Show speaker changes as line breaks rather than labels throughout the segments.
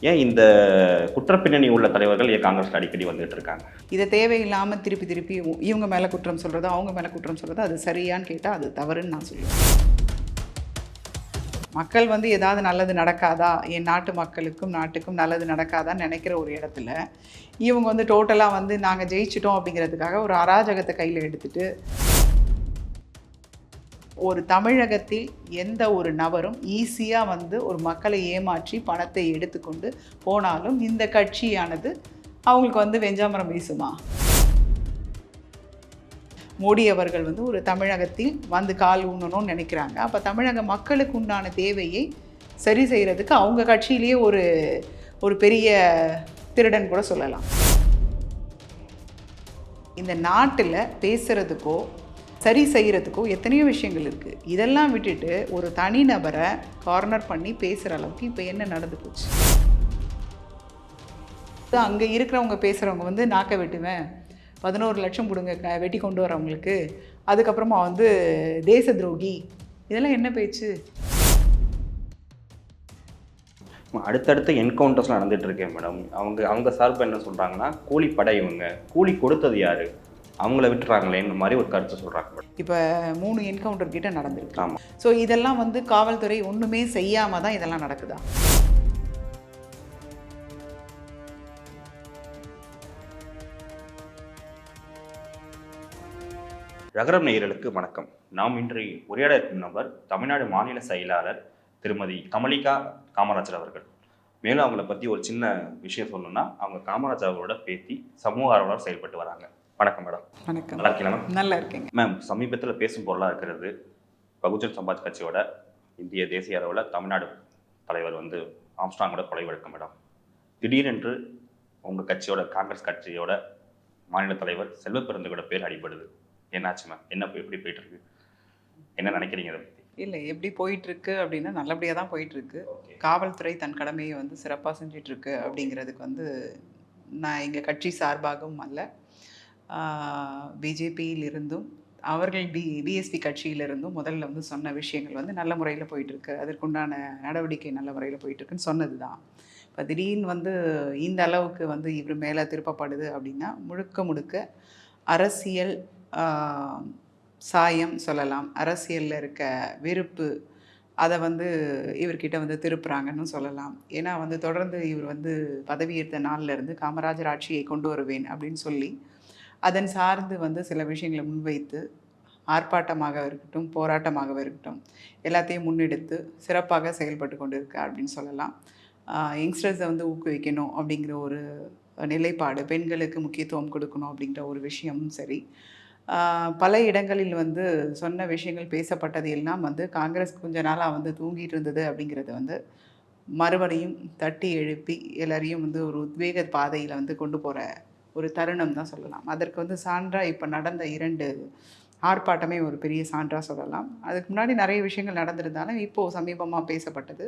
ஏன் இந்த குற்றப்பின்னணி உள்ள தலைவர்கள் ஏன் காங்கிரஸ்ல அடிக்கடி வந்துட்டு இருக்காங்க?
இதை தேவையில்லாமல் திருப்பி திருப்பி இவங்க மேலே குற்றம் சொல்கிறது அவங்க மேலே குற்றம் சொல்கிறது அது சரியான்னு கேட்டால் அது தவறுன்னு நான் சொல்லுவேன். மக்கள் வந்து ஏதாவது நல்லது நடக்காதா? என் நாட்டு மக்களுக்கும் நாட்டுக்கும் நல்லது நடக்காதான்னு நினைக்கிற ஒரு இடத்துல இவங்க வந்து டோட்டலாக வந்து நாங்கள் ஜெயிச்சிட்டோம் அப்படிங்கிறதுக்காக ஒரு அராஜகத்தை கையில் எடுத்துட்டு ஒரு தமிழகத்தில் எந்த ஒரு நபரும் ஈஸியாக வந்து ஒரு மக்களை ஏமாற்றி பணத்தை எடுத்துக்கொண்டு போனாலும் இந்த கட்சியானது அவங்களுக்கு வந்து வெஞ்சாமரம் வீசுமா? மோடி அவர்கள் வந்து ஒரு தமிழகத்தில் வந்து கால் ஊனணும்னு நினைக்கிறாங்க. அப்போ தமிழக மக்களுக்கு உண்டான தேவையை சரி செய்கிறதுக்கு அவங்க கட்சியிலேயே ஒரு ஒரு பெரிய திருடன் கூட சொல்லலாம். இந்த நாட்டில் பேசுகிறதுக்கோ சரி செய்கிறதுக்கோ எத்தனையோ விஷயங்கள் இருக்குது இதெல்லாம் விட்டுட்டு ஒரு தனிநபரை கார்னர் பண்ணி பேசுகிற அளவுக்கு இப்போ என்ன நடந்து போச்சு? அங்கே இருக்கிறவங்க பேசுகிறவங்க வந்து நாக்க வெட்டுவேன். பதினோரு லட்சம் கொடுங்க க- வெட்டி கொண்டு வரவங்களுக்கு அதுக்கப்புறமா வந்து தேச துரோகி. இதெல்லாம் என்ன பேச்சு?
அடுத்தடுத்த என்கவுண்டர்ஸ்லாம் நடந்துட்டு இருக்கேன் மேடம் அவங்க அவங்க சார்பு என்ன சொல்கிறாங்கன்னா கூலி படை இவங்க. கூலி கொடுத்தது யாரு? அவங்கள விட்டுறாங்களேன்னு மாதிரி ஒரு கருத்து சொல்றாங்க மேடம்.
இப்போ மூணு என்கவுண்டர் கிட்ட நடந்திருக்கு.
ஆமா.
ஸோ இதெல்லாம் வந்து காவல்துறை ஒன்றுமே செய்யாமல் தான் இதெல்லாம் நடக்குதா?
ரகரம் நேயர்களுக்கு வணக்கம். நாம் இன்று உரையாட இருக்கும் நபர் தமிழ்நாடு மாநில செயலாளர் திருமதி கமலிகா காமராஜர் அவர்கள். மேலும் அவங்கள பற்றி ஒரு சின்ன விஷயம் சொல்லணும்னா அவங்க காமராஜர் அவரோட பேத்தி சமூக ஆர்வலர் செயல்பட்டு வராங்க. வணக்கம் மேடம்.
வணக்கம்.
நல்லா இருக்கீங்களா மேம்?
நல்லா இருக்கீங்க
மேம் சமீபத்தில் பேசும் பொருளாக இருக்கிறது பகுஜன் சமாஜ் கட்சியோட இந்திய தேசிய அளவில் தமிழ்நாடு தலைவர் வந்து ஆம்ஸ்டாங்கோட கொலை வழக்கம் மேடம். திடீரென்று உங்கள் கட்சியோட காங்கிரஸ் கட்சியோட மாநில தலைவர் செல்வ பெருந்தகோட பேர் அடிபடுது. என்னாச்சு மேம்? என்ன எப்படி போயிட்டு இருக்கு என்ன நினைக்கிறீங்க இதை பற்றி
இல்லை எப்படி போயிட்டு இருக்கு அப்படின்னா நல்லபடியாக தான் போயிட்டு இருக்கு காவல்துறை தன் கடமையை வந்து சிறப்பாக செஞ்சிட்டு இருக்கு அப்படிங்கிறதுக்கு வந்து நான் எங்கள் கட்சி சார்பாகவும் அல்ல. பிஜேபியில் இருந்தும் அவர்கள் பி பிஎஸ்பி கட்சியிலிருந்தும் முதல்ல வந்து சொன்ன விஷயங்கள் வந்து நல்ல முறையில் போயிட்டுருக்கு. அதற்குண்டான நடவடிக்கை நல்ல முறையில் போயிட்டுருக்குன்னு சொன்னது தான் இப்போ திடீர்னு வந்து இந்த அளவுக்கு வந்து இவர் மேலே திருப்பப்படுது அப்படின்னா முழுக்க முழுக்க அரசியல் சாயம் சொல்லலாம். அரசியலில் இருக்க வெறுப்பு அதை வந்து இவர்கிட்ட வந்து திருப்புறாங்கன்னு சொல்லலாம். ஏன்னா வந்து தொடர்ந்து இவர் வந்து பதவியேற்ற நாளில் இருந்து காமராஜர் ஆட்சியை கொண்டு வருவேன் அப்படின்னு சொல்லி அதன் சார்ந்து வந்து சில விஷயங்களை முன்வைத்து ஆர்ப்பாட்டமாக இருக்கட்டும் போராட்டமாக இருக்கட்டும் எல்லாத்தையும் முன்னெடுத்து சிறப்பாக செயல்பட்டு கொண்டு இருக்கு அப்படின்னு சொல்லலாம். யங்ஸ்டர்ஸை வந்து ஊக்குவிக்கணும் அப்படிங்கிற ஒரு நிலைப்பாடு பெண்களுக்கு முக்கியத்துவம் கொடுக்கணும் அப்படிங்கிற ஒரு விஷயமும் சரி. பல இடங்களில் வந்து சொன்ன விஷயங்கள் பேசப்பட்டது எல்லாம் வந்து காங்கிரஸ் கொஞ்ச நாளாக வந்து தூங்கிட்டு இருந்தது அப்படிங்கிறது வந்து மறுபடியும் தட்டி எழுப்பி எல்லாரையும் வந்து ஒரு உத்வேக பாதையில் வந்து கொண்டு போகிற ஒரு தருணம் தான் சொல்லலாம். அதற்கு வந்து சான்றாக இப்போ நடந்த இரண்டு ஆர்ப்பாட்டமே ஒரு பெரிய சான்றாக சொல்லலாம். அதுக்கு முன்னாடி நிறைய விஷயங்கள் நடந்திருந்தாலும் இப்போது சமீபமாக பேசப்பட்டது.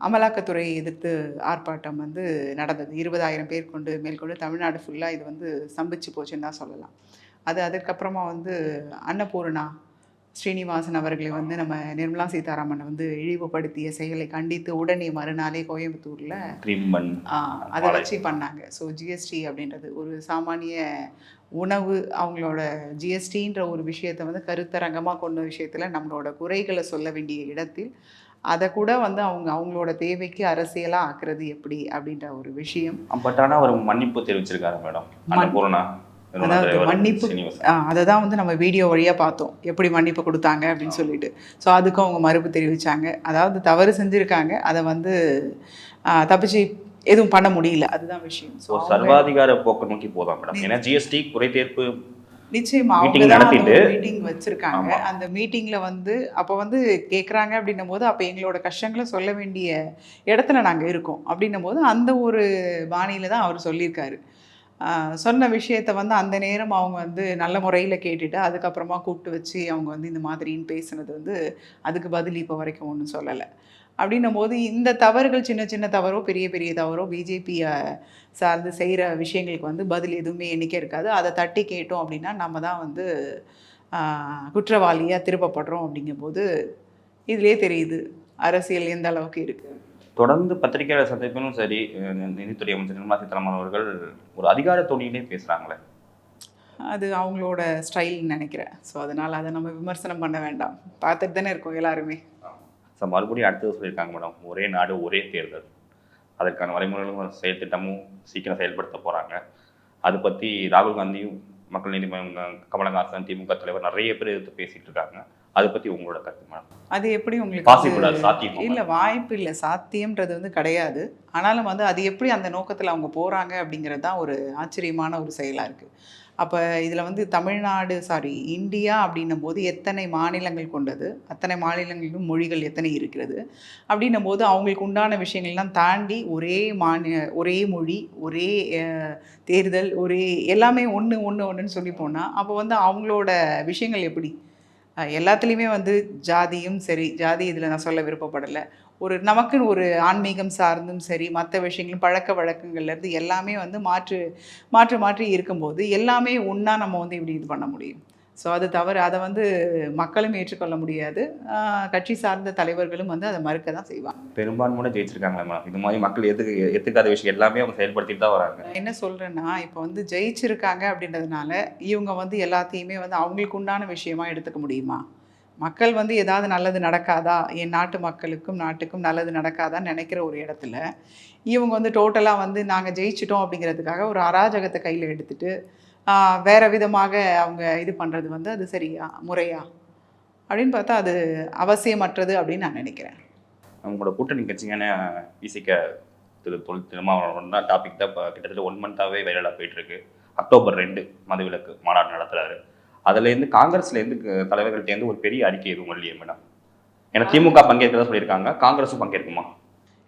அமலாக்கத்துறையை எதிர்த்து ஆர்ப்பாட்டம் வந்து நடந்தது. இருபதாயிரம் பேர் கொண்டு மேற்கொண்டு தமிழ்நாடு ஃபுல்லாக இது வந்து ஸ்தம்பிச்சு போச்சுன்னு தான் சொல்லலாம். அது அதுக்கப்புறமா வந்து அன்னபூர்ணா ஸ்ரீனிவாசன் அவர்களை வந்து நம்ம நிர்மலா சீதாராமனை வந்து இழிவுபடுத்திய செயலை கண்டித்து உடனே மறுநாளே கோயம்புத்தூரில் அதை வச்சு பண்ணாங்க. ஸோ ஜிஎஸ்டி அப்படின்றது ஒரு சாமானிய உணவு அவங்களோட ஜிஎஸ்டின்ற ஒரு விஷயத்தை வந்து கருத்தரங்கமாக கொண்ட விஷயத்தில் நம்மளோட குறைகளை சொல்ல வேண்டிய இடத்தில் அதை கூட வந்து அவங்க அவங்களோட தேவைக்கு அரசியலாக ஆக்குறது எப்படி அப்படின்ற ஒரு விஷயம்.
பட் ஆனால் அவர் மன்னிப்பு தெரிவிச்சிருக்காரு மேடம்.
அதாவது மன்னிப்பு. அதை தான் வந்து நம்ம வீடியோ வழியாக பார்த்தோம். எப்படி மன்னிப்பு கொடுத்தாங்க அப்படின்னு சொல்லிட்டு. ஸோ அதுக்கும் அவங்க மறுப்பு தெரிவித்தாங்க அதாவது தவறு செஞ்சுருக்காங்க. அதை வந்து தப்பிச்சு எதுவும் பண்ண முடியல. அதுதான் விஷயம். ஸோ
சர்வாதிகார போக்கு நோக்கி போதான் மேடம். ஏன்னா ஜிஎஸ்டி குறை தீர்ப்பு
நிச்சயமா அவங்க
நடத்திட்டு,
மீட்டிங் வச்சிருக்காங்க. அந்த மீட்டிங்ல வந்து அப்போ வந்து கேட்குறாங்க அப்படின்னும் போது அப்போ எங்களோட கஷ்டங்களை சொல்ல வேண்டிய இடத்துல நாங்க இருக்கோம். அப்படின்னும் போது அந்த ஒரு பாணியில தான் அவர் சொல்லியிருக்காரு. சொன்ன விஷயத்த வந்து அந்த நேரம் அவங்க வந்து நல்ல முறையில் கேட்டுட்டு அதுக்கப்புறமா கூப்பிட்டு வச்சு அவங்க வந்து இந்த மாதிரின்னு பேசுனது வந்து அதுக்கு பதில் இப்போ வரைக்கும் ஒன்றும் சொல்லலை. அப்படின்னும் போது இந்த தவறுகள் சின்ன சின்ன தவறோ பெரிய பெரிய தவறோ பிஜேபியை சார்ந்து செய்கிற விஷயங்களுக்கு வந்து பதில் எதுவுமே எண்ணிக்கை இருக்காது. அதை தட்டி கேட்டோம் அப்படின்னா நம்ம தான் வந்து குற்றவாளியாக திருப்பப்படுறோம் அப்படிங்கும்போது இதுலேயே தெரியுது அரசியல் எந்த அளவுக்கு இருக்குது
தொடர்ந்து பத்திரிகையாளர் சந்திப்பிலும் சரி நிதித்துறை அமைச்சர் நிர்மலா சீதாராமன் அவர்கள் ஒரு அதிகார தொனியிலே பேசுறாங்களே.
அது அவங்களோட ஸ்டைல்னு நினைக்கிறேன். ஸோ அதனால் அதை நம்ம விமர்சனம் பண்ண வேண்டாம். பார்த்துட்டு தானே இருக்கோம் எல்லாருமே.
ஸோ மறுபடியும் அடுத்தது சொல்லியிருக்காங்க மேடம் ஒரே நாடு ஒரே தேர்தல். அதற்கான வரைமுறைகளும் செயல் திட்டமும் சீக்கிரம் செயல்படுத்த போறாங்க. அதை பத்தி ராகுல் காந்தியும் மக்கள் நீதி கமலஹாசன் திமுக தலைவர் நிறைய பேர் எதிர்த்து பேசிட்டு இருக்காங்க. அதை பத்தி உங்களோட கருத்து மேடம்?
அது எப்படி உங்களுக்கு
சாத்தியம்
இல்லை வாய்ப்பு இல்லை. சாத்தியம்ன்றது வந்து கிடையாது. ஆனாலும் வந்து அது எப்படி அந்த நோக்கத்தில் அவங்க போகிறாங்க அப்படிங்கிறது தான் ஒரு ஆச்சரியமான ஒரு செயலாக இருக்குது அப்போ இதில் வந்து தமிழ்நாடு சாரி இந்தியா அப்படின்னும் போது எத்தனை மாநிலங்கள் கொண்டது? அத்தனை மாநிலங்களிலும் மொழிகள் எத்தனை இருக்கிறது? அப்படின்னும் போது அவங்களுக்கு உண்டான விஷயங்கள்லாம் தாண்டி ஒரே மாநில ஒரே மொழி ஒரே தேர்தல் ஒரே எல்லாமே ஒன்று ஒன்று ஒன்றுன்னு சொல்லி போனால் அப்போ வந்து அவங்களோட விஷயங்கள் எப்படி? எல்லாத்துலேயுமே வந்து ஜாதியும் சரி ஜாதி இதில் நான் சொல்ல விருப்பப்படலை. ஒரு நமக்குன்னு ஒரு ஆன்மீகம் சார்ந்தும் சரி மற்ற விஷயங்களும் பழக்க வழக்கங்கள்லேருந்து எல்லாமே வந்து மாற்று மாற்றி மாற்றி இருக்கும்போது எல்லாமே ஒன்றா நம்ம வந்து இப்படி இது பண்ண முடியும். ஸோ அது தவறு. அதை வந்து மக்களும் ஏற்றுக்கொள்ள முடியாது. கட்சி சார்ந்த தலைவர்களும் வந்து அதை மறுக்க தான் செய்வாங்க.
பெரும்பான்மையோட ஜெயிச்சிருக்காங்களே மேடம் இது மாதிரி மக்கள் எதுக்கு ஏத்துக்காத விஷயம் எல்லாமே அவங்க செயல்படுத்திட்டு தான் வராங்க.
என்ன சொல்கிறேன்னா இப்போ வந்து ஜெயிச்சிருக்காங்க அப்படின்றதுனால இவங்க வந்து எல்லாத்தையுமே வந்து அவங்களுக்கு உண்டான விஷயமா எடுத்துக்க முடியுமா? மக்கள் வந்து ஏதாவது நல்லது நடக்காதா? என் நாட்டு மக்களுக்கும் நாட்டுக்கும் நல்லது நடக்காதான்னு நினைக்கிற ஒரு இடத்துல இவங்க வந்து டோட்டலாக வந்து நாங்கள் ஜெயிச்சிட்டோம் அப்படிங்கிறதுக்காக ஒரு அராஜகத்தை கையில் எடுத்துட்டு ஆஹ், வேறு விதமாக அவங்க இது பண்ணுறது வந்து அது சரியா முறையா அப்படின்னு பார்த்தா அது அவசியமற்றது அப்படின்னு நான் நினைக்கிறேன்.
உங்களோட கூட்டணி கட்சியான விசிக திரு தொழில் திருமாவளவன் தான் டாபிக் தான் இப்போ கிட்டத்தட்ட ஒன் மந்த்தாகவே வைரலாக போயிட்டுருக்கு. அக்டோபர் ரெண்டு மதுவிலக்கு மாநாடு நடத்துகிறாரு அதுலேருந்து காங்கிரஸ்லேருந்து தலைவர்கள்ட்டேருந்து ஒரு பெரிய அறிக்கை எதுவும் இல்லையே மேடம் ஏன்னா திமுக பங்கேற்கிறதா சொல்லியிருக்காங்க காங்கிரஸும் பங்கேற்குமா?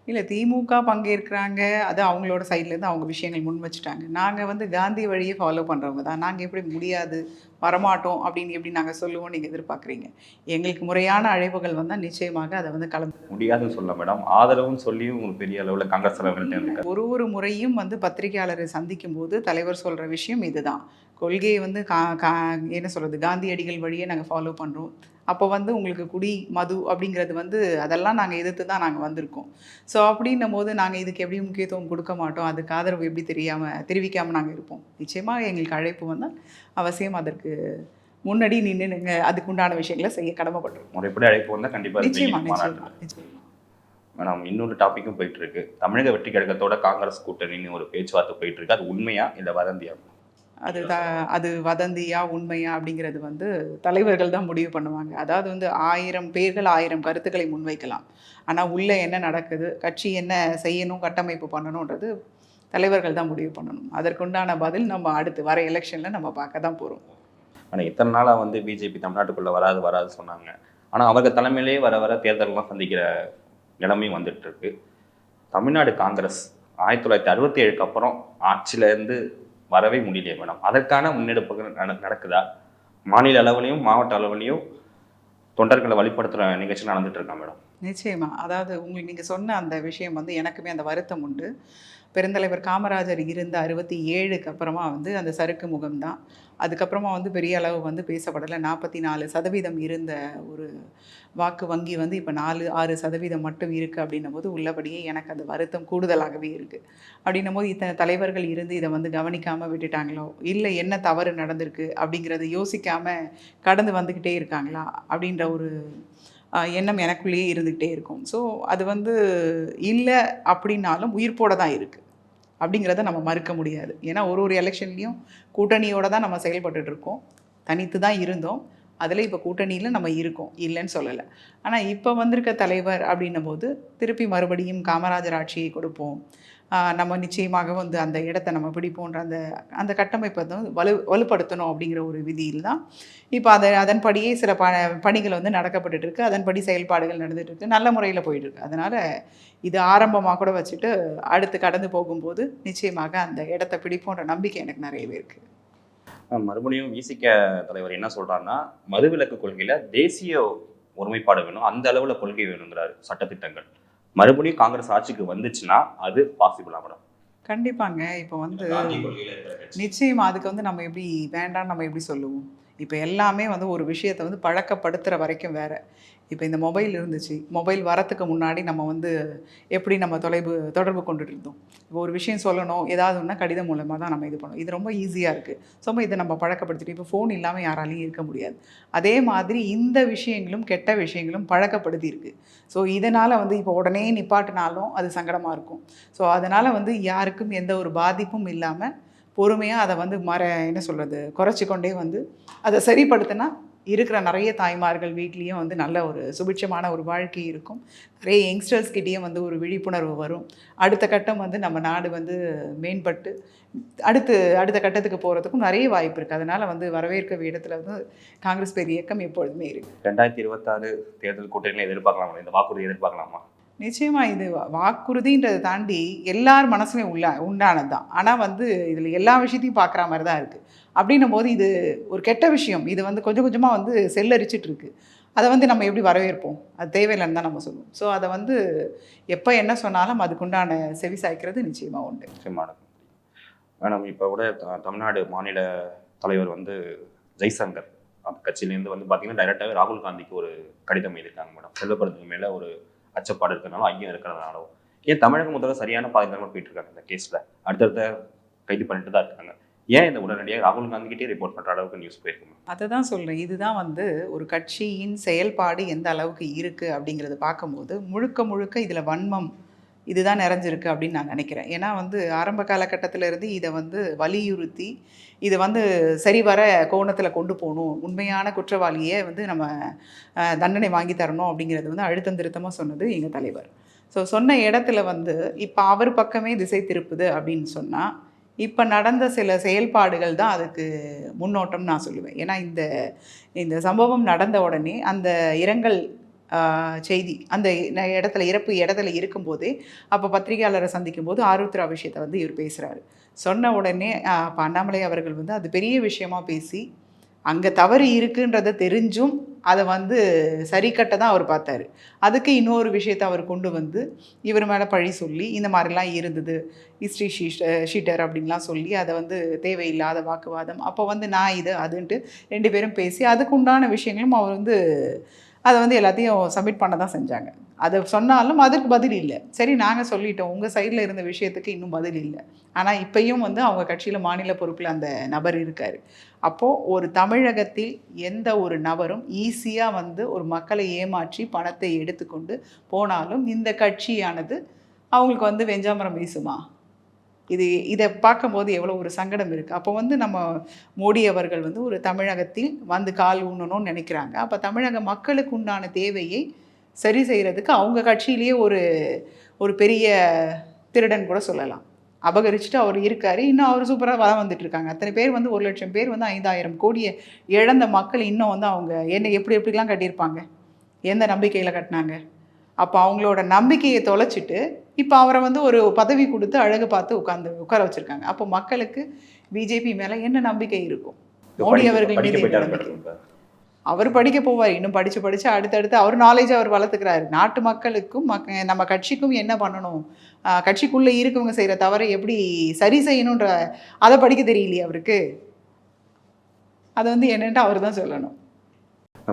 இல்லை திமுக பங்கேற்கிறாங்க. அது அவங்களோட சைட்லேருந்து அவங்க விஷயங்கள் முன் வச்சுட்டாங்க. நாங்கள் வந்து காந்தி வழியை ஃபாலோ பண்ணுறவங்க தான். நாங்கள் எப்படி முடியாது வரமாட்டோம் அப்படின்னு எப்படி நாங்கள் சொல்லுவோம் நீங்கள் எதிர்பார்க்குறீங்க? எங்களுக்கு முறையான அழைப்புகள் வந்தால் நிச்சயமாக அதை வந்து கலந்து
முடியாதுன்னு சொல்ல மேடம். ஆதரவுன்னு சொல்லியும் பெரிய அளவில் காங்கிரஸ் தலைவர்கள்ட்ட
ஒரு ஒரு முறையும் வந்து பத்திரிகையாளரை சந்திக்கும் போது தலைவர் சொல்கிற விஷயம் இதுதான். கொள்கையை வந்து கா கா என்ன சொல்கிறது காந்தியடிகள் வழியே நாங்கள் ஃபாலோ பண்ணுறோம் அப்போ வந்து உங்களுக்கு குடி மது அப்படிங்கிறது வந்து அதெல்லாம் நாங்கள் எதிர்த்து தான் நாங்கள் வந்திருக்கோம். ஸோ அப்படின்னும் போது நாங்கள் இதுக்கு எப்படி முக்கியத்துவம் கொடுக்க மாட்டோம். அதுக்கு ஆதரவு எப்படி தெரியாமல் தெரிவிக்காமல் நாங்கள் இருப்போம். நிச்சயமாக எங்களுக்கு அழைப்பு வந்தால் அவசியம் அதற்கு முன்னாடி நின்று நீங்கள் அதுக்குண்டான விஷயங்களை செய்ய கடமைப்பட்டிருக்கோம்.
முறைப்படி அழைப்பு வந்தால் கண்டிப்பாக
நிச்சயமா நிச்சயமா
மாநாட்டில்
நிச்சயமா.
மேடம் இன்னொரு டாப்பிக்கும் போயிட்டு இருக்கு. தமிழக வெற்றி கழகத்தோட காங்கிரஸ் கூட்டணின்னு ஒரு பேச்சுவார்த்தை போயிட்டு இருக்கு. அது உண்மையா இல்லை வதந்தியா
அது த அது வதந்தியா உண்மையா அப்படிங்கிறது வந்து தலைவர்கள் தான் முடிவு பண்ணுவாங்க. அதாவது வந்து ஆயிரம் பேர்கள் ஆயிரம் கருத்துக்களை முன்வைக்கலாம். ஆனால் உள்ளே என்ன நடக்குது கட்சி என்ன செய்யணும் கட்டமைப்பு பண்ணணுன்றது தலைவர்கள் தான் முடிவு பண்ணணும். அதற்குண்டான பதில் நம்ம அடுத்து வர எலெக்ஷனில் நம்ம பார்க்க தான் போகிறோம்
ஆனால் இத்தனை நாளாக வந்து பிஜேபி தமிழ்நாட்டுக்குள்ளே வராது வராது சொன்னாங்க. ஆனால் அவங்க தலைமையிலே வர வர தேர்தலெல்லாம் சந்திக்கிற நிலைமையும் வந்துட்டு இருக்கு. தமிழ்நாடு காங்கிரஸ் ஆயிரத்தி தொள்ளாயிரத்தி அறுபத்தி ஏழுக்கு அப்புறம் ஆட்சியிலேருந்து வரவே முடியலையே மேடம். அதற்கான முன்னெடுப்புகள் நட நடக்குதா? மாநில அளவுலையும் மாவட்ட அளவுலையும் தொண்டர்களை வழிபடுத்துகிற நிகழ்ச்சி நடந்துட்டு இருக்கா மேடம்?
நிச்சயமா. அதாவது உங்களுக்கு நீங்கள் சொன்ன அந்த விஷயம் வந்து எனக்குமே அந்த வருத்தம் உண்டு. பெருந்தலைவர் காமராஜர் இருந்த அறுபத்தி ஏழுக்கு அப்புறமா வந்து அந்த சறுக்கு முகம்தான் அதுக்கப்புறமா வந்து பெரிய அளவு வந்து பேசப்படலை. நாற்பத்தி நாலு சதவீதம் இருந்த ஒரு வாக்கு வங்கி வந்து இப்போ நாலு ஆறு சதவீதம் மட்டும் இருக்குது அப்படின்னும் போது உள்ளபடியே எனக்கு அந்த வருத்தம் கூடுதலாகவே இருக்குது அப்படின்னும் போது இத்தனை தலைவர்கள் இருந்து இதை வந்து கவனிக்காமல் விட்டுட்டாங்களோ? இல்லை என்ன தவறு நடந்திருக்கு அப்படிங்கிறத யோசிக்காமல் கடந்து வந்துக்கிட்டே இருக்காங்களா? அப்படின்ற ஒரு எண்ணம் எனக்குள்ளேயே இருந்துக்கிட்டே இருக்கும். ஸோ அது வந்து இல்லை அப்படின்னாலும் உயிர்ப்போட தான் இருக்குது அப்படிங்கிறத நம்ம மறுக்க முடியாது. ஏன்னா ஒரு ஒரு எலெக்ஷன்லேயும் கூட்டணியோடு தான் நம்ம செயல்பட்டுட்ருக்கோம் தனித்து தான் இருந்தோம். அதில் இப்போ கூட்டணியில் நம்ம இருக்கோம். இல்லைன்னு சொல்லலை. ஆனால் இப்போ வந்திருக்க தலைவர் அப்படின்னும் போது திருப்பி மறுபடியும் காமராஜர் ஆட்சியை கொடுப்போம். நம்ம நிச்சயமாக வந்து அந்த இடத்த நம்ம பிடிப்போன்ற அந்த அந்த கட்டமைப்பை வந்து வலு வலுப்படுத்தணும் அப்படிங்கிற ஒரு விதியில் தான் இப்போ அதை அதன்படியே சில ப பணிகள் வந்து நடக்கப்பட்டு இருக்கு. அதன்படி செயல்பாடுகள் நடந்துகிட்டு இருக்கு. நல்ல முறையில் போயிட்டு இருக்கு. இது ஆரம்பமாக கூட வச்சுட்டு அடுத்து கடந்து போகும்போது நிச்சயமாக அந்த இடத்த பிடிப்போன்ற நம்பிக்கை எனக்கு நிறையவே
இருக்குது மறுபடியும் விசிக தலைவர் என்ன சொல்றாருன்னா மதுவிலக்கு கொள்கையில தேசிய ஒருமைப்பாடு வேணும் அந்த அளவுல கொள்கை வேணுங்கிறாரு சட்டத்திட்டங்கள். மறுபடியும் காங்கிரஸ் ஆட்சிக்கு வந்துச்சுன்னா அது பாசிபிளா மேடம்
கண்டிப்பாங்க. இப்போ வந்து நிச்சயமா அதுக்கு வந்து நம்ம எப்படி வேண்டாம்னு நம்ம எப்படி சொல்லுவோம்? இப்போ எல்லாமே வந்து ஒரு விஷயத்தை வந்து பழக்கப்படுத்துகிற வரைக்கும் வேறு. இப்போ இந்த மொபைல் இருந்துச்சு. மொபைல் வரத்துக்கு முன்னாடி நம்ம வந்து எப்படி நம்ம தொலைவு தொடர்பு கொண்டுட்டு இருந்தோம் இப்போ ஒரு விஷயம் சொல்லணும் ஏதாவது ஒன்றா கடிதம் மூலமாக தான் நம்ம இது பண்ணோம் இது ரொம்ப ஈஸியாக இருக்குது ஸோ இதை நம்ம பழக்கப்படுத்திட்டு இப்போ ஃபோன் இல்லாமல் யாராலையும் இருக்க முடியாது. அதே மாதிரி இந்த விஷயங்களும் கெட்ட விஷயங்களும் பழக்கப்படுத்தியிருக்கு ஸோ இதனால் வந்து இப்போ உடனே நிப்பாட்டினாலும் அது சங்கடமாக இருக்கும். ஸோ அதனால் வந்து யாருக்கும் எந்த ஒரு பாதிப்பும் இல்லாமல் பொறுமையாக அதை வந்து மற என்ன சொல்கிறது குறைச்சிக்கொண்டே வந்து அதை சரிப்படுத்தினா இருக்கிற நிறைய தாய்மார்கள் வீட்லேயும் வந்து நல்ல ஒரு சுபிட்சமான ஒரு வாழ்க்கை இருக்கும். நிறைய யங்ஸ்டர்ஸ்கிட்டேயும் வந்து ஒரு விழிப்புணர்வு வரும். அடுத்த கட்டம் வந்து நம்ம நாடு வந்து மேம்பட்டு அடுத்து அடுத்த கட்டத்துக்கு போகிறதுக்கும் நிறைய வாய்ப்பு இருக்குது அதனால் வந்து வரவேற்க இடத்துல வந்து காங்கிரஸ் பேர் இயக்கம் எப்பொழுதுமே இருக்குது
ரெண்டாயிரத்தி இருபத்தாறு தேர்தல் கூட்டணியில் எதிர்பார்க்கலாமா? இந்த வாக்குறுதி எதிர்பார்க்கலாமா?
நிச்சயமா இது வாக்குறுதின்றதை தாண்டி எல்லார் மனசுலையும் உள்ள உண்டானது தான் ஆனால் வந்து இதில் எல்லா விஷயத்தையும் பார்க்குற மாதிரி தான் இருக்குது அப்படின்னும் போது இது ஒரு கெட்ட விஷயம். இது வந்து கொஞ்சம் கொஞ்சமாக வந்து செல்லரிச்சிட்ருக்கு. அதை வந்து நம்ம எப்படி வரவேற்போம்? அது தேவையில்லைன்னு தான் நம்ம சொல்லுவோம். ஸோ அதை வந்து எப்போ என்ன சொன்னாலும் அதுக்குண்டான செவி சாய்க்கிறது நிச்சயமாக உண்டு.
நிச்சயமா மேடம் இப்போ கூட த- தமிழ்நாடு மாநில தலைவர் வந்து ஜெய்சங்கர். அந்த கட்சியிலேருந்து வந்து பார்த்தீங்கன்னா டைரெக்டாகவே ராகுல் காந்திக்கு ஒரு கடிதம் எழுதியிருக்காங்க மேடம். செல்லப்படுறதுக்கு மேலே ஒரு அச்சப்பாடு இருக்கிறனாலும் ஐயம் இருக்கிறதுனாலும் ஏன் தமிழக முதல்வர் சரியான பாதையில் போயிட்டு இருக்காங்க இந்த கேஸில் அடுத்தடுத்த கைது பண்ணிட்டு தான் இருக்காங்க. ஏன் இந்த உடனடியாக ராகுல் காந்திகிட்டே ரிப்போர்ட் பண்ணுற அளவுக்கு நியூஸ் போயிருக்குங்க
அதை தான் சொல்கிறேன் இதுதான் வந்து ஒரு கட்சியின் செயல்பாடு எந்த அளவுக்கு இருக்குது அப்படிங்கிறத பார்க்கும்போது முழுக்க முழுக்க இதில் வன்மம் இதுதான் நிறைஞ்சிருக்கு அப்படின்னு நான் நினைக்கிறேன். ஏன்னா வந்து ஆரம்ப காலகட்டத்தில் இருந்து இதை வந்து வலியுறுத்தி இதை வந்து சரி வர கோணத்தில் கொண்டு போகணும். உண்மையான குற்றவாளியை வந்து நம்ம தண்டனை வாங்கி தரணும் அப்படிங்கிறது வந்து அழுத்தம் திருத்தமாக சொன்னது எங்கள் தலைவர். ஸோ சொன்ன இடத்துல வந்து இப்போ அவர் பக்கமே திசை திருப்புது அப்படின்னு சொன்னால் இப்போ நடந்த சில செயல்பாடுகள் தான் அதுக்கு முன்னோட்டம் நான் சொல்லுவேன். ஏன்னா இந்த இந்த சம்பவம் நடந்த உடனே அந்த இரங்கல் செய்தி அந்த இடத்துல இறப்பு இடத்துல இருக்கும்போதே அப்போ பத்திரிகையாளரை சந்திக்கும் போது ஆருத்ரா விஷயத்தை வந்து இவர் பேசுகிறாரு சொன்ன உடனே அப்போ அண்ணாமலை அவர்கள் வந்து அது பெரிய விஷயமா பேசி அங்கே தவறு இருக்குன்றதை தெரிஞ்சும் அதை வந்து சரி கட்ட தான் அவர் பார்த்தாரு. அதுக்கு இன்னொரு விஷயத்தை அவர் கொண்டு வந்து இவர் மேலே பழி சொல்லி இந்த மாதிரிலாம் இருந்தது ஹிஸ்ட்ரி ஷீட்டர் ஷீட்டர் அப்படின்லாம் சொல்லி அதை வந்து தேவையில்லாத வாக்குவாதம் அப்போ வந்து நான் இது அதுன்ட்டு ரெண்டு பேரும் பேசி அதுக்கு உண்டான விஷயங்களும் அவர் வந்து அதை வந்து எல்லாத்தையும் சப்மிட் பண்ண தான் செஞ்சாங்க. அதை சொன்னாலும் அதுக்கு பதில் இல்லை. சரி நாங்கள் சொல்லிட்டோம் உங்கள் சைடில் இருந்த விஷயத்துக்கு இன்னும் பதில் இல்லை. ஆனால் இப்பயும் வந்து அவங்க கட்சியில் மாநில பொறுப்பில் அந்த நபர் இருக்கார். அப்போது ஒரு தமிழகத்தில் எந்த ஒரு நபரும் ஈஸியாக வந்து ஒரு மக்களை ஏமாற்றி பணத்தை எடுத்துக்கொண்டு போனாலும் இந்த கட்சியானது அவங்களுக்கு வந்து வெஞ்சாமரம் வீசுமா? இது இதை பார்க்கும்போது எவ்வளோ ஒரு சங்கடம் இருக்குது அப்போ வந்து நம்ம மோடி அவர்கள் வந்து ஒரு தமிழகத்தில் வந்து கால் ஊனணும்னு நினைக்கிறாங்க. அப்போ தமிழக மக்களுக்கு உண்டான தேவையை சரி செய்கிறதுக்கு அவங்க கட்சியிலேயே ஒரு ஒரு பெரிய திருடன் கூட சொல்லலாம். அபகரிச்சுட்டு அவர் இருக்காரு. இன்னும் அவர் சூப்பராக வளம் வந்துட்டு இருக்காங்க அத்தனை பேர் வந்து ஒரு லட்சம் பேர் வந்து ஐந்தாயிரம் கோடியை இழந்த மக்கள் இன்னும் வந்து அவங்க என்ன எப்படி எப்படிலாம் கட்டியிருப்பாங்க? எந்த நம்பிக்கையில் கட்டினாங்க? அப்போ அவங்களோட நம்பிக்கையை தொலைச்சிட்டு இப்போ அவரை வந்து ஒரு பதவி கொடுத்து அழகு பார்த்து உட்காந்து உட்கார வச்சிருக்காங்க. அப்போ மக்களுக்கு பிஜேபி மேலே என்ன நம்பிக்கை இருக்கும்? மோடி அவர்கள் மீது. அவர் படிக்க போவார். இன்னும் படித்து படித்து அடுத்தடுத்து அவர் நாலேஜ் அவர் வளர்த்துக்கிறாரு. நாட்டு மக்களுக்கும் மக்க நம்ம கட்சிக்கும் என்ன பண்ணணும்? கட்சிக்குள்ளே இருக்கவங்க செய்கிற தவறை எப்படி சரி செய்யணுன்ற அதை படிக்க தெரியலையே அவருக்கு. அதை வந்து என்னன்ட்டு அவர் தான் சொல்லணும்.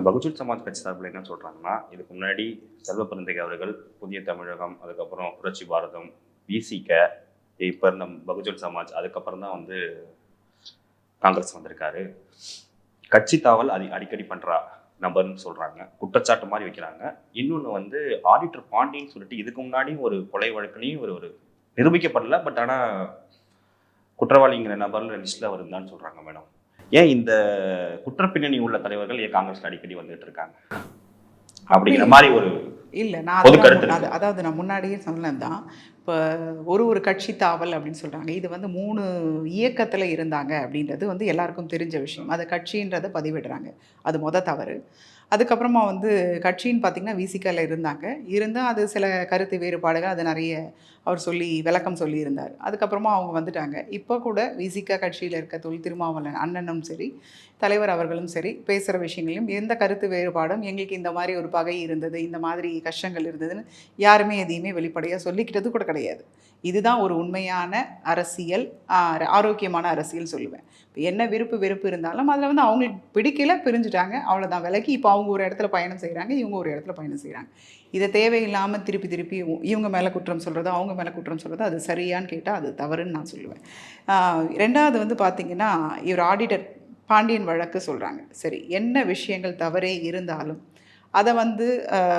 பகுஜன் சமாஜ் கட்சி சார்பில் என்ன சொல்கிறாங்கன்னா இதுக்கு முன்னாடி செல்வ பிறந்தகை அவர்கள் புதிய தமிழகம் அதுக்கப்புறம் புரட்சி பாரதம் விசிக இப்போ இருந்த பகுஜன் சமாஜ் அதுக்கப்புறம் தான் வந்து காங்கிரஸ் வந்திருக்காரு. கட்சி தாவல் அடி அடிக்கடி பண்ணுறா நபர்னு சொல்கிறாங்க குற்றச்சாட்டு மாதிரி வைக்கிறாங்க. இன்னொன்று வந்து ஆடிட்டர் பாண்டின்னு சொல்லிட்டு இதுக்கு முன்னாடி ஒரு கொலை வழக்குலையும் ஒரு ஒரு நிரூபிக்கப்படல. பட் ஆனால் குற்றவாளிங்கிற நபர்ல அவர் இருந்தான்னு சொல்கிறாங்க மேடம். ஏன் இந்த குற்றப்பின்னணி உள்ள தலைவர்கள் ஏன் காங்கிரஸ்ல அடிக்கடி வந்துட்டு இருக்காங்க? அப்படிங்கிற மாதிரி ஒரு
இல்லை நான் அது- அதாவது நான் முன்னாடியே சொன்னது தான் இப்போ ஒரு ஒரு கட்சி தாவல் அப்படின்னு சொல்கிறாங்க இது வந்து மூணு இயக்கத்தில் இருந்தாங்க அப்படின்றது வந்து எல்லாருக்கும் தெரிஞ்ச விஷயம். அது கட்சின்றதை பதிவிடுறாங்க. அது மொத தவறு. அதுக்கப்புறமா வந்து கட்சின்னு பார்த்திங்கன்னா விசிகால இருந்தாங்க. இருந்தால் அது சில கருத்து வேறுபாடுகள் அது நிறைய அவர் சொல்லி விளக்கம் சொல்லியிருந்தார். அதுக்கப்புறமா அவங்க வந்துட்டாங்க. இப்போ கூட விசிகா கட்சியில் இருக்க தொல் திருமாவளன் அண்ணனும் சரி தலைவர் அவர்களும் சரி பேசுகிற விஷயங்களையும் எந்த கருத்து வேறுபாடும் எங்களுக்கு இந்த மாதிரி ஒரு பகை இருந்தது இந்த மாதிரி கஷ்டங்கள் இருந்ததுன்னு யாருமே எதையுமே வெளிப்படையாக சொல்லிக்கிட்டது கூட கிடையாது. இதுதான் ஒரு உண்மையான அரசியல் ஆரோக்கியமான அரசியல் சொல்லுவேன். இப்போ என்ன விருப்பு வெறுப்பு இருந்தாலும் அதில் வந்து அவங்களுக்கு பிடிக்கல பிரிஞ்சுட்டாங்க. அவ்வளோதான் விலக்கி இப்போ அவங்க ஒரு இடத்துல பயணம் செய்கிறாங்க இவங்க ஒரு இடத்துல பயணம் செய்கிறாங்க இதை தேவையில்லாமல் திருப்பி திருப்பி இவங்க மேலே குற்றம் சொல்கிறது அவங்க மேலே குற்றம் சொல்கிறது அது சரியான்னு கேட்டால் அது தவறுன்னு நான் சொல்லுவேன். ரெண்டாவது வந்து பார்த்திங்கன்னா இவர் ஆடிட்டர் பாண்டியன் வழக்கு சொல்கிறாங்க சரி என்ன விஷயங்கள் தவறே இருந்தாலும் அதை வந்து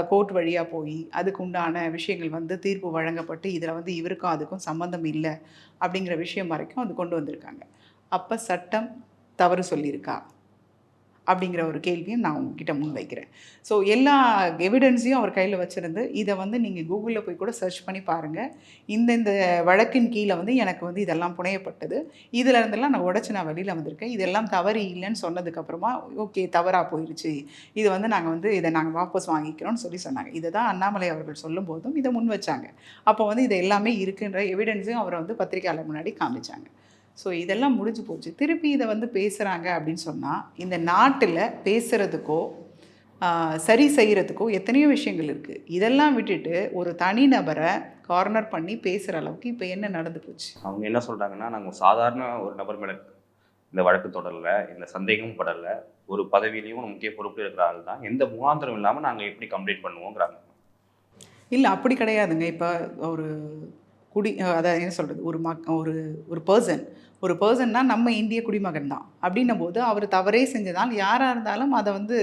கோர்ட் வழியாக போய் அதுக்குண்டான விஷயங்கள் வந்து தீர்ப்பு வழங்கப்பட்டு இதில் வந்து இவருக்கும் அதுக்கும் சம்மந்தம் இல்லை அப்படிங்கிற விஷயம் வரைக்கும் அது கொண்டு வந்திருக்காங்க. அப்போ சட்டம் தவறு சொல்லியிருக்கா? அப்படிங்கிற ஒரு கேள்வியும் நான் உங்ககிட்ட முன் வைக்கிறேன். ஸோ எல்லா எவிடன்ஸையும் அவர் கையில் வச்சுருந்து இதை வந்து நீங்கள் கூகுளில் போய் கூட சர்ச் பண்ணி பாருங்கள் இந்த இந்த வழக்கின் கீழே வந்து எனக்கு வந்து இதெல்லாம் புனையப்பட்டது. இதில் இருந்தெல்லாம் நான் உடச்சி நான் வெளியில் வந்திருக்கேன். இதெல்லாம் தவறு இல்லைன்னு சொன்னதுக்கப்புறமா ஓகே தவறாக போயிடுச்சு இது வந்து நாங்கள் வந்து இதை நாங்கள் வாபஸ் வாங்கிக்கிறோம்னு சொல்லி சொன்னாங்க. இதை தான் அண்ணாமலை அவர்கள் சொல்லும் போதும் இதை முன் வச்சாங்க. அப்போ வந்து இது எல்லாமே இருக்குன்ற எவிடன்ஸையும் அவரை வந்து பத்திரிக்கையாளர் முன்னாடி காமிச்சாங்க. ஸோ இதெல்லாம் முடிஞ்சு போச்சு. திருப்பி இதை வந்து பேசுகிறாங்க அப்படின்னு சொன்னால் இந்த நாட்டில் பேசுகிறதுக்கோ சரி செய்கிறதுக்கோ எத்தனையோ விஷயங்கள் இருக்குது இதெல்லாம் விட்டுட்டு ஒரு தனிநபரை கார்னர் பண்ணி பேசுகிற அளவுக்கு இப்போ என்ன நடந்து போச்சு?
அவங்க என்ன சொல்றாங்கன்னா நாங்கள் சாதாரண ஒரு நபர் மேலே இந்த வழக்கு தொடரல இந்த சந்தேகமும் படல. ஒரு பதவியிலையும் முக்கிய பொறுப்பில் இருக்கிற ஆள் தான். எந்த முகாந்திரம் இல்லாமல் நாங்கள் எப்படி கம்ப்ளீட் பண்ணுவோங்கிறாங்க.
இல்லை அப்படி கிடையாதுங்க. இப்போ ஒரு குடி அதாவது என்ன சொல்கிறது ஒரு மக் ஒரு ஒரு பர்சன் ஒரு பர்சன்னா நம்ம இந்திய குடிமகன் தான். அப்படின்னும் போது அவர் தவறே செஞ்சதால் யாராக இருந்தாலும் அதை வந்து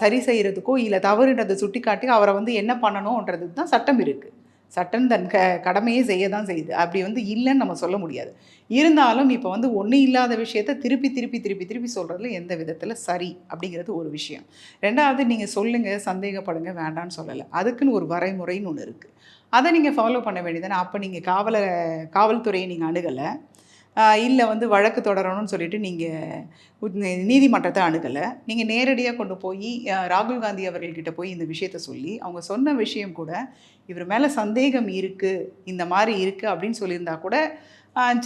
சரி செய்கிறதுக்கோ இல்லை தவறுன்றதை சுட்டி காட்டி அவரை வந்து என்ன பண்ணணுன்றதுக்கு தான் சட்டம் இருக்குது சட்டம் தன் க கடமையே செய்ய தான் செய்யுது அப்படி வந்து இல்லைன்னு நம்ம சொல்ல முடியாது. இருந்தாலும் இப்போ வந்து ஒன்றும் இல்லாத விஷயத்த திருப்பி திருப்பி திருப்பி திருப்பி சொல்கிறதுல எந்த விதத்தில் சரி அப்படிங்கிறது ஒரு விஷயம். ரெண்டாவது நீங்கள் சொல்லுங்கள் சந்தேகப்படுங்க வேண்டாம்னு சொல்லலை. அதுக்குன்னு ஒரு வரைமுறைன்னு ஒன்று இருக்குது அதை நீங்கள் ஃபாலோ பண்ண வேண்டியதானே அப்போ நீங்கள் காவலை காவல்துறையை நீங்கள் அணுகலை. இல்லை வந்து வழக்கு தொடரணும்னு சொல்லிட்டு நீங்கள் நீதிமன்றத்தை அணுகலை. நீங்கள் நேரடியாக கொண்டு போய் ராகுல் காந்தி அவர்கள்கிட்ட போய் இந்த விஷயத்த சொல்லி அவங்க சொன்ன விஷயம் கூட இவர் மேலே சந்தேகம் இருக்குது இந்த மாதிரி இருக்குது அப்படின்னு சொல்லியிருந்தா கூட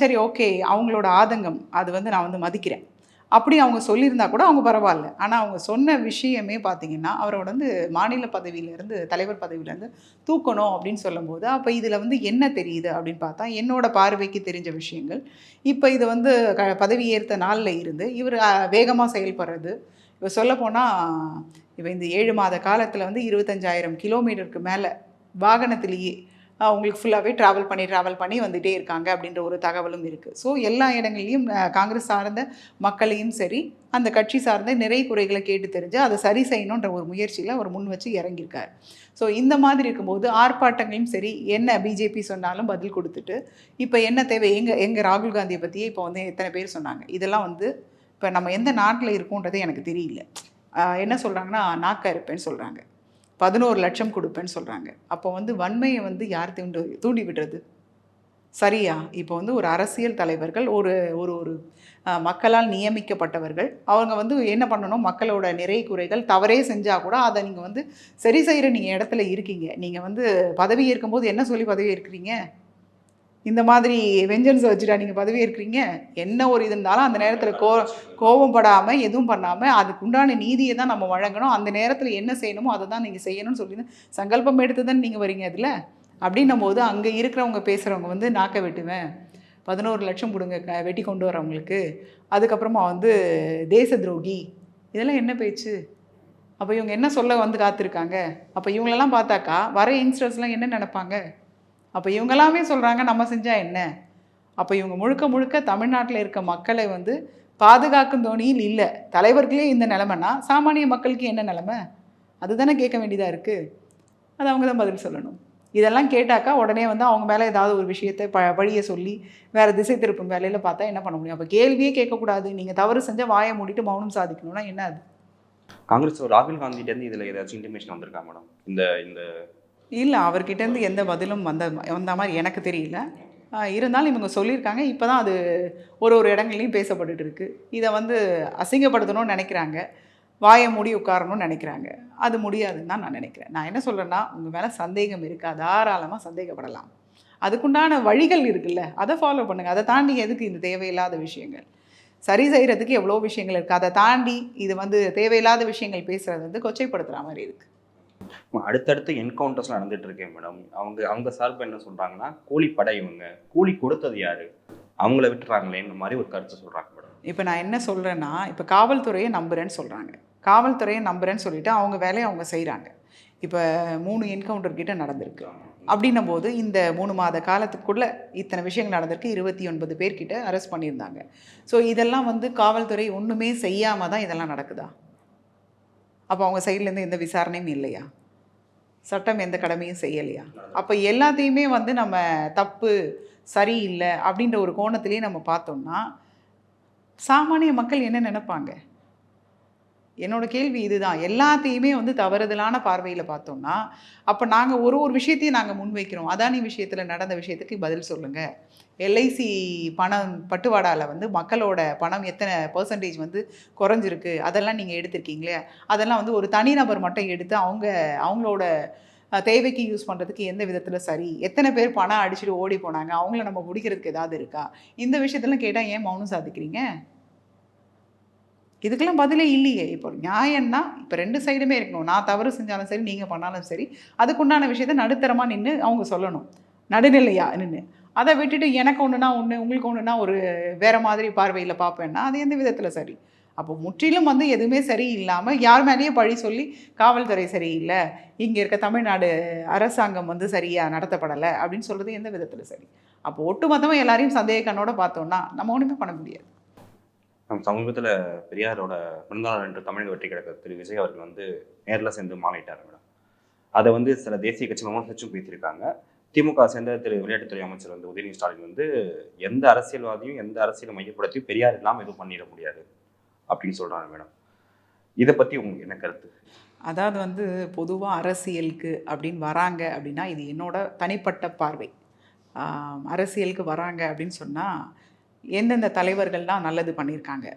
சரி ஓகே அவங்களோட ஆதங்கம் அது வந்து நான் வந்து மதிக்கிறேன். அப்படி அவங்க சொல்லியிருந்தா கூட அவங்க பரவாயில்ல. ஆனால் அவங்க சொன்ன விஷயமே பார்த்தீங்கன்னா அவரோட வந்து மாநில பதவியிலேருந்து தலைவர் பதவியிலேருந்து தூக்கணும் அப்படின்னு சொல்லும்போது அப்போ இதில் வந்து என்ன தெரியுது அப்படின்னு பார்த்தா என்னோட பார்வைக்கு தெரிஞ்ச விஷயங்கள். இப்போ இது வந்து க பதவி ஏற்ற நாளில் இருந்து இவர் வேகமாக செயல்படுறது. இப்போ சொல்லப்போனால் இப்போ இந்த ஏழு மாத காலத்தில் வந்து இருபத்தஞ்சாயிரம் கிலோமீட்டருக்கு மேலே வாகனத்திலேயே உங்களுக்கு ஃபுல்லாகவே ட்ராவல் பண்ணி ட்ராவல் பண்ணி வந்துகிட்டே இருக்காங்க அப்படின்ற ஒரு தகவலும் இருக்குது ஸோ எல்லா இடங்கள்லையும் காங்கிரஸ் சார்ந்த மக்களையும் சரி அந்த கட்சி சார்ந்த நிறை குறைகளை கேட்டு தெரிஞ்சு அதை சரி செய்யணுன்ற ஒரு முயற்சியில் அவர் முன் வச்சு இறங்கியிருக்கார். ஸோ இந்த மாதிரி இருக்கும்போது ஆர்ப்பாட்டங்களையும் சரி என்ன பிஜேபி சொன்னாலும் பதில் கொடுத்துட்டு இப்போ என்ன தேவை? எங்கள் எங்கள் ராகுல் காந்தியை பற்றியே இப்போ வந்து எத்தனை பேர் சொன்னாங்க? இதெல்லாம் வந்து இப்போ நம்ம எந்த நாட்டில் இருக்கோன்றதே எனக்கு தெரியல. என்ன சொல்கிறாங்கன்னா நாக்கா இருப்பேன்னு சொல்கிறாங்க பதினோரு லட்சம் கொடுப்பேன்னு சொல்கிறாங்க அப்போ வந்து வன்மையை வந்து யார் தூண்டு தூண்டி விடுறது? சரியா? இப்போ வந்து ஒரு அரசியல் தலைவர்கள் ஒரு ஒரு ஒரு மக்களால் நியமிக்கப்பட்டவர்கள் அவங்க வந்து என்ன பண்ணணும்? மக்களோட நிறை குறைகள் தவறே செஞ்சால் கூட அதை நீங்கள் வந்து சரி செய்கிற நீங்கள் இடத்துல இருக்கீங்க. நீங்கள் வந்து பதவி ஏற்கும்போது என்ன சொல்லி பதவி ஏற்கிறீங்க? இந்த மாதிரி வெஞ்சன்ஸ் வச்சுட்டா நீங்கள் பதவியேற்கிறீங்க. என்ன ஒரு இது இருந்தாலும் அந்த நேரத்தில் கோ கோபம் படாமல் எதுவும் பண்ணாமல் அதுக்கு உண்டான நீதியை தான் நம்ம வழங்கணும். அந்த நேரத்தில் என்ன செய்யணுமோ அதை தான் நீங்கள் செய்யணும்னு சொல்லி சங்கல்பம் எடுத்து தான் நீங்கள் வரீங்க அதில்? அப்படின்னும் போது அங்கே இருக்கிறவங்க பேசுகிறவங்க வந்து நாக்க வெட்டுவேன். பதினோரு லட்சம் கொடுங்க க- வெட்டி கொண்டு வரவங்களுக்கு அதுக்கப்புறமா வந்து தேச துரோகி. இதெல்லாம் என்ன பேச்சு? அப்போ இவங்க என்ன சொல்ல வந்து காத்திருக்காங்க? அப்போ இவங்களெல்லாம் பார்த்தாக்கா வர யங்ஸ்டர்ஸ்லாம் என்ன நினைப்பாங்க? அப்போ இவங்கெல்லாமே சொல்கிறாங்க நம்ம செஞ்சால் என்ன? அப்போ இவங்க முழுக்க முழுக்க தமிழ்நாட்டில் இருக்க மக்களை வந்து பாதுகாக்கும் தோணியில் இல்லை. தலைவர்களே இந்த நிலமைனா சாமானிய மக்களுக்கு என்ன நிலமை? அதுதானே கேட்க வேண்டியதாக இருக்குது அது அவங்க தான் பதில் சொல்லணும். இதெல்லாம் கேட்டாக்கா உடனே வந்து அவங்க மேலே ஏதாவது ஒரு விஷயத்தை ப வழியை சொல்லி வேறு திசை திருப்பும் வேலையில் பார்த்தா என்ன பண்ண முடியும்? அப்போ கேள்வியே கேட்கக்கூடாது. நீங்கள் தவறு செஞ்சால் வாயை மூடிட்டு மௌனம் சாதிக்கணும்னா என்ன அது?
காங்கிரஸ் ராகுல் காந்திட்டேருந்து இதில் ஏதாச்சும் இன்டிமேஷன் வந்திருக்கா மேடம் இந்த இந்த
இல்லை அவர்கிட்டேருந்து எந்த பதிலும் வந்த வந்த மாதிரி எனக்கு தெரியல. இருந்தாலும் இவங்க சொல்லியிருக்காங்க. இப்போ தான் அது ஒரு ஒரு இடங்கள்லையும் பேசப்பட்டுட்டு இருக்கு இதை வந்து அசிங்கப்படுத்தணும்னு நினைக்கிறாங்க. வாயை மூடி உட்காரணும்னு நினைக்கிறாங்க. அது முடியாதுன்னு தான் நான் நினைக்கிறேன். நான் என்ன சொல்கிறேன்னா உங்கள் மேலே சந்தேகம் இருக்கா. தாராளமாக சந்தேகப்படலாம். அதுக்குண்டான வழிகள் இருக்குல்ல அதை ஃபாலோ பண்ணுங்கள் அதை தாண்டி எதுக்கு இந்த தேவையில்லாத விஷயங்கள்? சரி செய்கிறதுக்கு எவ்வளோ விஷயங்கள் இருக்குது அதை தாண்டி இது வந்து தேவையில்லாத விஷயங்கள் பேசுகிறது வந்து கொச்சைப்படுத்துகிற மாதிரி இருக்குது
அடுத்தடுத்து என்கவுண்டர்ஸ் நடந்துட்டு இருக்கேன் மேடம் அவங்க அவங்க சார்பு என்ன சொல்றாங்கன்னா கூலிப்படை இவங்க. கூலி கொடுத்தது யாரு? அவங்கள விட்டுறாங்களே இந்த மாதிரி ஒரு கருத்து சொல்றாங்க மேடம்
இப்போ நான் என்ன சொல்கிறேன்னா இப்போ காவல்துறையை நம்புறேன்னு சொல்கிறாங்க காவல்துறையை நம்புறேன்னு சொல்லிட்டு அவங்க வேலையை அவங்க செய்கிறாங்க இப்போ மூணு என்கவுண்டர் கிட்ட நடந்திருக்கு. அப்படின்னும் போது இந்த மூணு மாத காலத்துக்குள்ளே இத்தனை விஷயங்கள் நடந்திருக்கு. இருபத்தி ஒன்பது பேர்கிட்ட அரெஸ்ட் பண்ணியிருந்தாங்க. ஸோ இதெல்லாம் வந்து காவல்துறை ஒன்றுமே செய்யாமல் தான் இதெல்லாம் நடக்குதா? அப்போ அவங்க சைட்லேருந்து எந்த விசாரணையும் இல்லையா? சட்டம் எந்த கடமையும் செய்யலையா? அப்போ எல்லாத்தையுமே வந்து நம்ம தப்பு சரியில்லை அப்படின்ற ஒரு கோணத்திலேயே நம்ம பார்த்தோம்னா சாமானிய மக்கள் என்ன நினைப்பாங்க? என்னோட கேள்வி இதுதான். எல்லாத்தையுமே வந்து தவறுதலான பார்வையில் பார்த்தோம்னா அப்போ நாங்கள் ஒரு ஒரு விஷயத்தையும் நாங்கள் முன்வைக்கிறோம். அதானி விஷயத்தில் நடந்த விஷயத்துக்கு பதில் சொல்லுங்கள் எல்ஐசி பணம் பட்டுவாடாவில் வந்து மக்களோட பணம் எத்தனை பர்சன்டேஜ் வந்து குறைஞ்சிருக்கு? அதெல்லாம் நீங்கள் எடுத்திருக்கீங்களே? அதெல்லாம் வந்து ஒரு தனிநபர் மட்டும் எடுத்து அவங்க அவங்களோட தேவைக்கு யூஸ் பண்ணுறதுக்கு எந்த விதத்தில் சரி? எத்தனை பேர் பணம் அடிச்சுட்டு ஓடி போனாங்க? அவங்கள நம்ம பிடிக்கிறதுக்கு ஏதாவது இருக்கா? இந்த விஷயத்தெல்லாம் கேட்டால் ஏன் மௌனம் சாதிக்கிறீங்க? இதுக்கெல்லாம் பதிலே இல்லையே. இப்போ நியாயம்னா இப்போ ரெண்டு சைடுமே இருக்கணும். நான் தவறு செஞ்சாலும் சரி நீங்கள் பண்ணாலும் சரி அதுக்குண்டான விஷயத்த நடுத்தரமாக நின்று அவங்க சொல்லணும். நடுநிலையா நின்று அதை விட்டுட்டு எனக்கு ஒன்றுனா ஒன்று உங்களுக்கு ஒன்றுனா ஒரு வேறு மாதிரி பார்வையில் பார்ப்பேன்னா அது எந்த விதத்தில் சரி? அப்போ முற்றிலும் வந்து எதுவுமே சரி இல்லாமல் யார் மேலேயும் பழி சொல்லி காவல்துறை சரியில்லை இங்கே இருக்க தமிழ்நாடு அரசாங்கம் வந்து சரியாக நடத்தப்படலை அப்படின்னு சொல்கிறது எந்த விதத்தில் சரி? அப்போ ஒட்டுமொத்தமாக எல்லாரையும் சந்தேக கண்ணோட பார்த்தோன்னா நம்ம ஒன்றுமே பண்ண முடியாது.
நம் சமீபத்தில் பெரியாரோட பிறந்தநாள் என்று தமிழக வெற்றி கிடக்க திரு விஜய் அவர்கள் வந்து நேரில் சேர்ந்து மாலையிட்டார் மேடம். அதை வந்து சில தேசிய கட்சி விமர்சிச்சும் பேசியிருக்காங்க. திமுக சேர்ந்த திரு விளையாட்டுத்துறை அமைச்சர் வந்து உதயநிதி ஸ்டாலின் வந்து எந்த அரசியல்வாதியும் எந்த அரசியலை மையப்படுத்தியும் பெரியார் இல்லாமல் எதுவும் பண்ணிட முடியாது அப்படின்னு சொல்கிறாங்க மேடம். இதை பற்றி உங்களுக்கு என்ன கருத்து?
அதாவது வந்து பொதுவாக அரசியலுக்கு அப்படின்னு வராங்க அப்படின்னா இது என்னோட தனிப்பட்ட பார்வை. அரசியலுக்கு வராங்க அப்படின்னு சொன்னால் எந்தெந்த தலைவர்கள்லாம் நல்லது பண்ணியிருக்காங்க.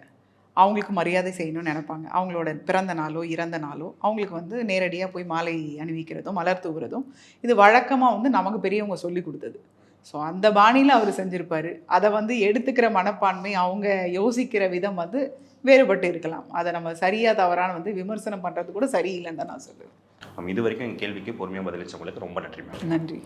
அவங்களுக்கு மரியாதை செய்யணும்னு நினைப்பாங்க. அவங்களோட பிறந்த நாளோ இறந்த நாளோ அவங்களுக்கு வந்து நேரடியாக போய் மாலை அணிவிக்கிறதும் மலர் தூவுறதும் இது வழக்கமாக வந்து நமக்கு பெரியவங்க சொல்லி கொடுத்தது. ஸோ அந்த பாணியில் அவர் செஞ்சுருப்பார். அதை வந்து எடுத்துக்கிற மனப்பான்மை அவங்க யோசிக்கிற விதம் வந்து வேறுபட்டு இருக்கலாம். அதை நம்ம சரியாக தவறான வந்து விமர்சனம் பண்ணுறது கூட சரியில்லைன்னு தான் நான் சொல்லுவேன்.
இது வரைக்கும் என் கேள்விக்கு பொறுமையாக பதிலளிச்சவங்களுக்கு ரொம்ப நன்றி
நன்றி.